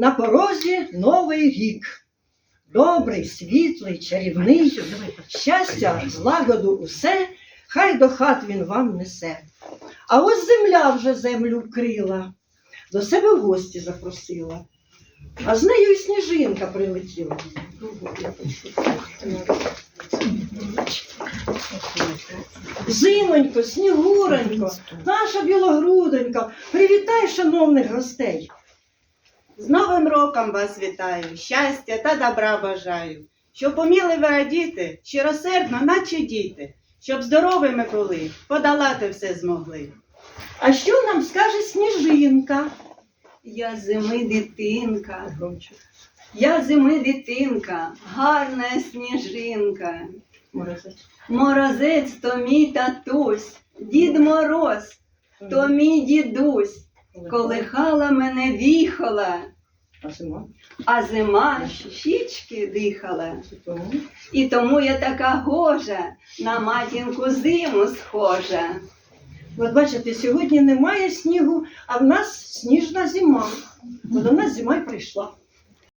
На порозі новий рік. Добрий, світлий, чарівний, щастя, злагоду усе, хай до хат він вам несе. А ось земля вже землю вкрила, до себе в гості запросила. А з нею і сніжинка прилетіла. Зимонько, снігуренько, наша білогруденька, привітай шановних гостей. З Новим роком вас вітаю, щастя та добра бажаю, щоб уміли ви радіти, щиросердно, наче діти, щоб здоровими були, подолати все змогли. А що нам скаже сніжинка? Я зими дитинка, я зими дитинка, гарна сніжинка. Морозець. Морозець то мій татусь, дід Мороз, то мій дідусь, колихала мене віхола, А зима? а зима щічки дихала. І тому я така гожа, на матінку зиму схожа. От бачите, сьогодні немає снігу, а в нас сніжна зима. От у нас зима й прийшла.